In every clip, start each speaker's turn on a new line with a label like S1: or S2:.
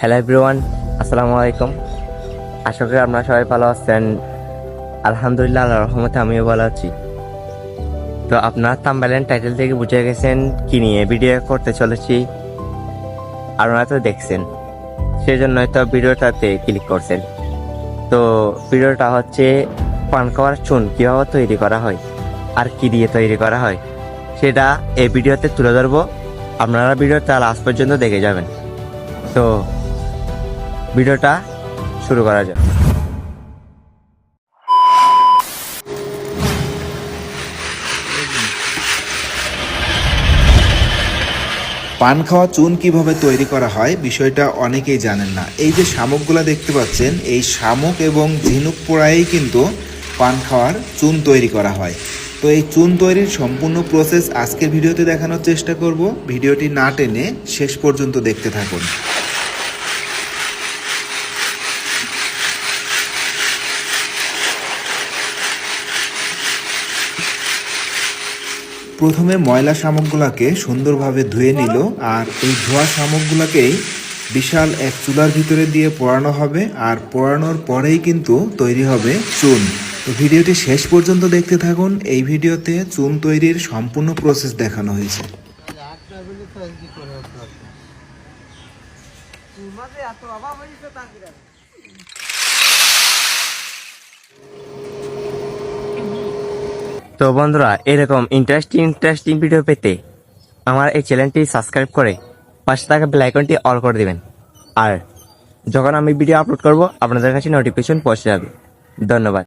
S1: Hello everyone আসসালামু আলাইকুম আশা করি আপনারা সবাই ভালো আছেন। আলহামদুলিল্লাহ, আল্লাহর রহমতে আমিও ভালো আছি। তো আপনারা তাম্বালেন টাইটেল থেকে বুঝে গেছেন কি নিয়ে ভিডিও করতে চলেছি। আপনারা তো দেখছেন। সেজন্য তো ভিডিওটাতে ক্লিক করছেন। তো ভিডিওটা হচ্ছে পান খাওয়ার চুন কীভাবে তৈরি করা হয়, আর কি দিয়ে তৈরি করা হয়, সেটা এই ভিডিওতে তুলে ধরবো। আপনারা ভিডিওটা লাস্ট পর্যন্ত দেখে যাবেন। তো ভিডিওটা শুরু করা যাক
S2: পান খাওয়া চুন কীভাবে তৈরি করা হয়, বিষয়টা অনেকেই জানেন না। এই যে শামুকগুলা দেখতে পাচ্ছেন, এই শামুক এবং ঝিনুক পোড়াই কিন্তু পান খাওয়ার চুন তৈরি করা হয়। তো এই চুন তৈরির সম্পূর্ণ প্রসেস আজকের ভিডিওতে দেখানোর চেষ্টা করব। ভিডিওটি না টেনে শেষ পর্যন্ত দেখতে থাকুন। প্রথমে ময়লা শামুকগুলাকে সুন্দরভাবে ধুয়ে নিল আর এই ধোয়া শামুকগুলাকেই বিশাল এক চুলার ভিতরে দিয়ে পোড়ানো হবে আর পোড়ানোর পরেই কিন্তু তৈরি হবে চুন। তো ভিডিওটি শেষ পর্যন্ত দেখতে থাকুন। এই ভিডিওতে চুন তৈরির সম্পূর্ণ প্রসেস দেখানো হয়েছে।
S1: তো বন্ধুরা, এরকম ইন্টারেস্টিং ইন্টারেস্টিং ভিডিও পেতে আমার এই চ্যানেলটি সাবস্ক্রাইব করে পাশে থাকা আইকনটি অল করে দেবেন। আর যখন আমি ভিডিও আপলোড করব, আপনাদের কাছে নোটিফিকেশন পৌঁছে যাবে। ধন্যবাদ।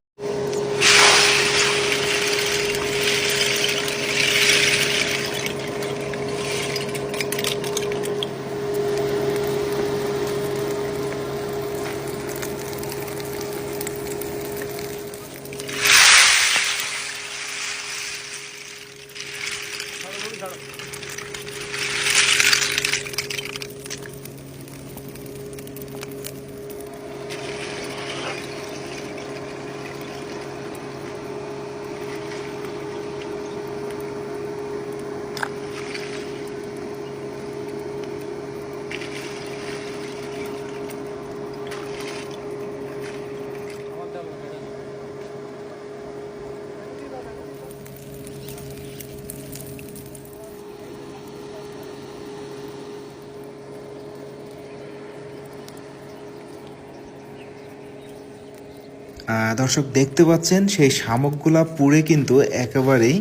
S2: দর্শক দেখতে পাচ্ছেন, সেই শামুকগুলা পুড়ে কিন্তু একেবারেই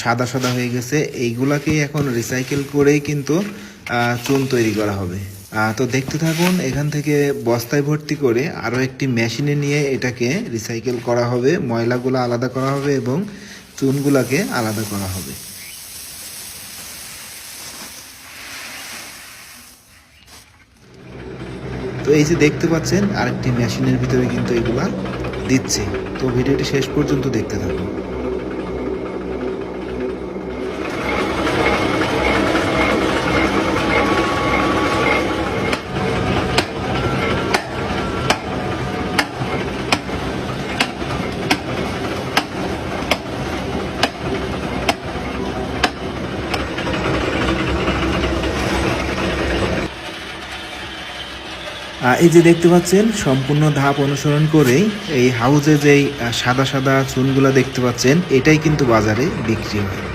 S2: সাদা সাদা হয়ে গেছে। এইগুলাকেই এখন রিসাইকেল করেই কিন্তু চুন তৈরি করা হবে। তো দেখতে থাকুন, এখান থেকে বস্তায় ভর্তি করে আরও একটি মেশিনে নিয়ে এটাকে রিসাইকেল করা হবে, ময়লাগুলো আলাদা করা হবে এবং চুনগুলাকে আলাদা করা হবে। তো এই যে দেখতে পাচ্ছেন, আরেকটি মেশিনের ভিতরে কিন্তু এগুলা দিচ্ছে। তো ভিডিওটি শেষ পর্যন্ত দেখতে থাকুন। এই যে দেখতে পাচ্ছেন, সম্পূর্ণ ধাপ অনুসরণ করেই এই হাউজে যেই সাদা সাদা চুনগুলো দেখতে পাচ্ছেন, এটাই কিন্তু বাজারে বিক্রি হয়।